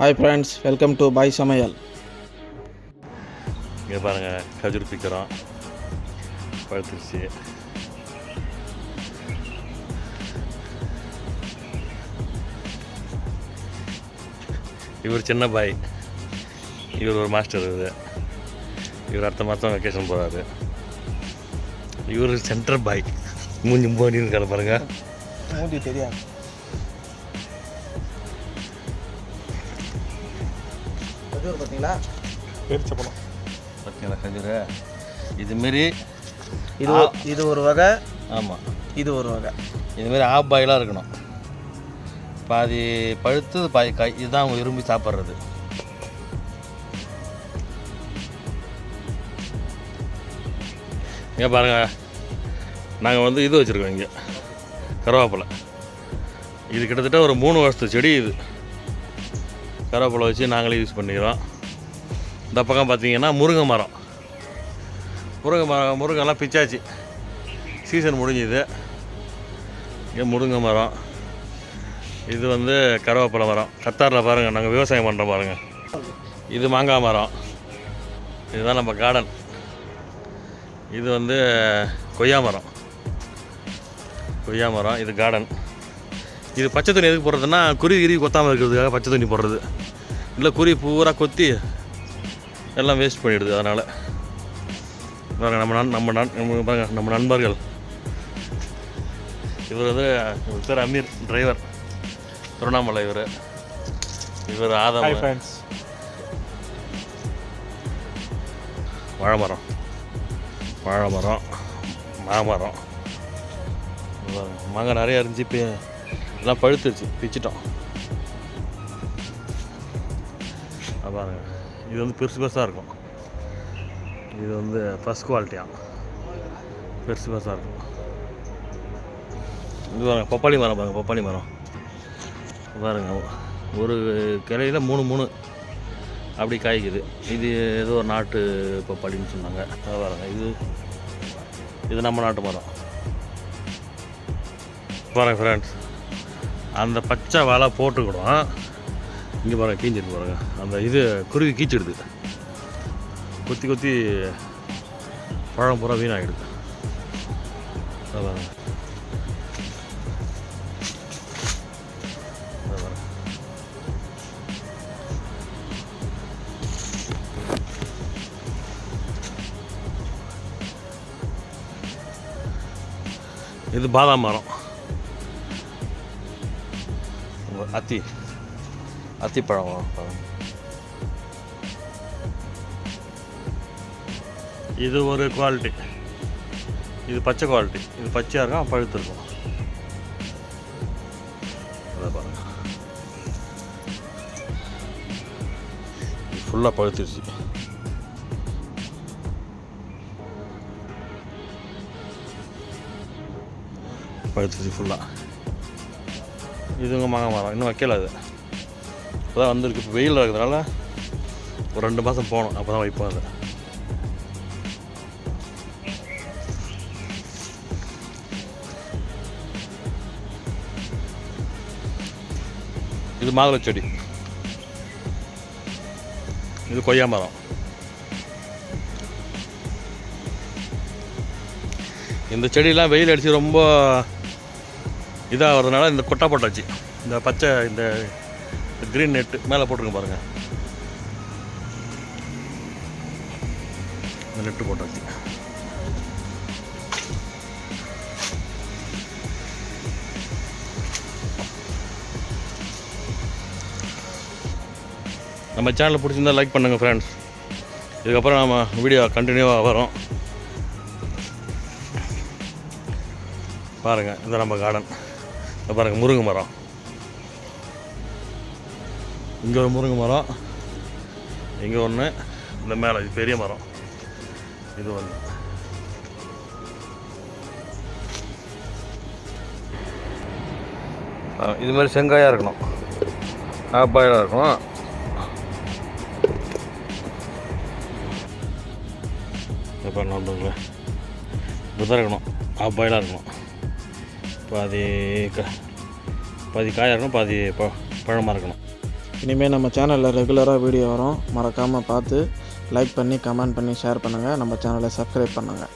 Hi friends welcome to Bhai சமையல் இங்கே பாருங்கள் கஜூர் பிக்கிறோம் பழுத்துருச்சு. இவர் சின்ன பாய். இவர் ஒரு மாஸ்டர் இது இவர் அடுத்த மாதம் வெக்கேஷன் போகிறாரு இவர் சென்டர் பாய் மூஞ்சி மூஞ்சின்னு இருக்காரு பாருங்க. மூடி தெரியாது. பார்த்தீங்களா? பார்த்தீங்களா கஜூர் இதுமாரி இது ஒரு- இது ஒரு வகை. ஆமாம் இது ஒரு வகை. இதுமாரி ஆஃப் பாயிலாக இருக்கணும். பாதி பழுத்து பாதி காய் இதுதான் அவங்க விரும்பி சாப்பிட்றது. இங்கே பாருங்க. நாங்கள் வந்து இது வச்சுருக்கோம் இங்கே. கருவேப்பிலை. இது கிட்டத்தட்ட ஒரு மூணு வருஷத்து செடி இது. கருவேப்பிலை வச்சு நாங்களே யூஸ் பண்ணிக்கிறோம். இந்த பக்கம் பார்த்தீங்கன்னா முருங்கை மரம். முருங்கை மரம் முருங்கெல்லாம் பிச்சாச்சு. சீசன் முடிஞ்சுது. இங்கே முருங்கை மரம். இது வந்து கருவேப்பிலை மரம். கத்தாரில் பாருங்கள் நாங்கள் விவசாயம் பண்ணுறோம் பாருங்கள் இது மாங்காய் மரம். இதுதான் நம்ம கார்டன் இது வந்து கொய்யா மரம். கொய்யா மரம் இது கார்டன் இது பச்சை தண்ணி எதுக்கு போடுறதுன்னா குருவி கிருவி கொத்தாமல் இருக்கிறதுக்காக பச்சை துணி போடுறது. இல்லை குருவி பூரா கொத்தி எல்லாம் வேஸ்ட் பண்ணிடுது அதனால். பாருங்க நம்ம நண் நம்ம நம்ம நம்ம நண்பர்கள். இவர் வந்து இவர் பேர் அமீர் டிரைவர் திருவண்ணாமலை இவர். இவர் ஆதம். வாழை மரம் வாழை மரம் மாமரம். மாங்காய் நிறையா இருந்துச்சு இப்போ எல்லாம் பழுத்துருச்சு பிச்சிட்டோம். பாருங்கள் இது வந்து பெருசு பெருசாக இருக்கும். இது வந்து ஃபஸ்ட் குவாலிட்டியாக பெருசு பெருசாக இருக்கும். இது பாருங்க பப்பாளி மரம் பாருங்கள் பப்பாளி மரம். பாருங்க ஒரு கிளையில் மூணு மூணு அப்படி காய்க்குது. இது ஏதோ ஒரு நாட்டு பப்பாளின்னு சொன்னாங்க. அதை பாருங்கள் இது இது நம்ம நாட்டு மரம். பாருங்கள் ஃப்ரெண்ட்ஸ் அந்த பச்சை வலை போட்டுக்கிடும். இங்கே பாருங்க கீஞ்சிட்டு பாருங்க. அந்த இது குருவி கீச்சிடுது. கொத்தி கொத்தி பழம் பூரா வீணாகிடுது. அது இது பாதாம் மரம். அத்தி. அத்திப்பழம் மரம் இது ஒரு குவாலிட்டி இது பச்சை குவாலிட்டி இது பச்சையாக இருக்கும் பழுத்து இருக்கும் அதை பாருங்க. ஃபுல்லாக பழுத்துருச்சு. பழுத்துருச்சு ஃபுல்லாக இதுங்க மாங்காய் மரம் இன்னும் வைக்கல அது. இப்போதான் வந்திருக்கு. இப்போ வெயில் இருக்கிறதுனால ஒரு ரெண்டு மாதம் போகணும். அப்போ தான் வைப்போம் அதை. இது மாதுளை செடி. இது கொய்யா மரம். இந்த செடியெலாம் வெயில் அடித்து ரொம்ப இதாக வர்றதுனால இந்த கொட்டா போட்டாச்சு. இந்த பச்சை இந்த க்ரீன் நெட்டு மேலே போட்டுருங்க பாருங்கள் இந்த நெட்டு போட்டாச்சு. நம்ம சேனலை பிடிச்சிருந்தா லைக் பண்ணுங்கள் ஃப்ரெண்ட்ஸ் இதுக்கப்புறம் நம்ம வீடியோ கண்டினியூவாக வரும். பாருங்கள் இந்த நம்ம கார்டன் பாருங்கள் முருங்கை மரம். இங்கே ஒரு முருங்கை மரம். இங்கே ஒன்று இந்த மேலே இது பெரிய மரம். இது ஒன்று இது மாதிரி செங்காயாக இருக்கணும். ஆப்பாயாக இருக்கணும். இப்போ நம்புங்களேன் இப்படி தான் இருக்கணும். ஆஃப் பாயிலாக இருக்கணும். பாதி க பாதி காயாக இருக்கணும் பாதி ப பழமாக இருக்கணும். இனிமேல் நம்ம சேனலில் ரெகுலராக வீடியோ வரும். மறக்காமல் பார்த்து லைக் பண்ணி கமெண்ட் பண்ணி ஷேர் பண்ணுங்கள் நம்ம சேனலை சப்ஸ்கிரைப் பண்ணுங்கள்